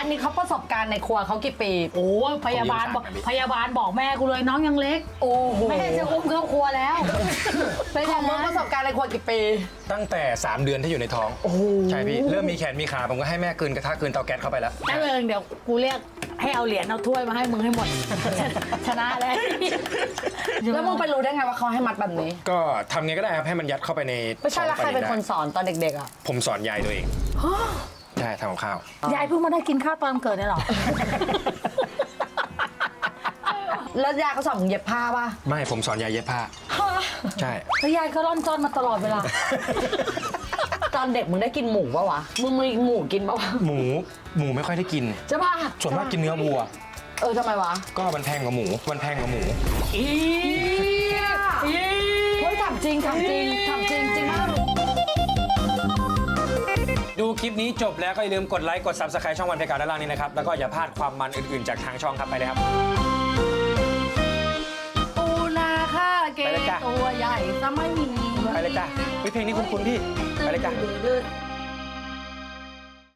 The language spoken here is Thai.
อันนี้เขาประสบการณ์ในครัวเขากี่ปีโอ้ยพยาบาลบอกพยาบาลบอกแม่กูเลยน้องยังเล็ก โอ้โหแม่จะอุ้มเข้าครัวแล้วเป็นขอองย่างมึงนั้นประสบการณ์ในครัวกี่ปี ตั้งแต่ 3 เดือนที่อยู่ในท้อง ใช่พี่ เริ่มมีแขนมีขาผมก็ให้แม่กลืนกระทะกลืนเตาแก๊สเข้าไปแล้วได้เลยเดี๋ยวกูเรียกให้เอาเหรียญเอาถ้วยมาให้มึงให้หมด ชนะแล้วแล้วมึงไปรู้ได้ไงว่าเขาให้มัดแบบนี้ ก็ทำไงก็ได้ครับให้มันยัดเข้าไปในไม่ใช่แล้วใครเป็นคนท้องสอนตอนเด็กๆอะผมสอนยายตัวเอง ใช่ทำกับข้าวยายเพิ่งมาได้กินข้าวตอนเกิดเนี่ยเหรอ แล้วยายเขาสอนมึงเย็บผ้าป่ะไม่ผมสอนยายเย็บผ้า ใช่ แล้วยายก็ร่อนจอนมาตลอดเวลา ตอนเด็กมึงได้กินหมูป่ะวะ มึงมีหมูกินป่ะวะหมูหมูไม่ค่อยได้กิน ใช่ป่ะส่วนมากกินเนื้อวัว เออทำไมวะก็มันแพงกว่าหมูมันแพงกว่าหมู อีอีเฮ้ยถามจริงถามจริงถามจริงจริงมากดู คลิปนี้จบแล้วก็อย่าลืมกดไลค์กด subscribe ช่องวันเพกาด้านล่างนี้นะครับ แล้วก็อย่าพลาดความมันอื่นๆ จากทางช่องครับไปเลยครับ ปูนาค่าเกไปเลยจ้ะ ตัวใหญ่ซะไม่มีไปเลยจ้ะเฮ้ยเพลงนี้คุ้นๆพี่ ไปเลยจ้ะ ดื้อ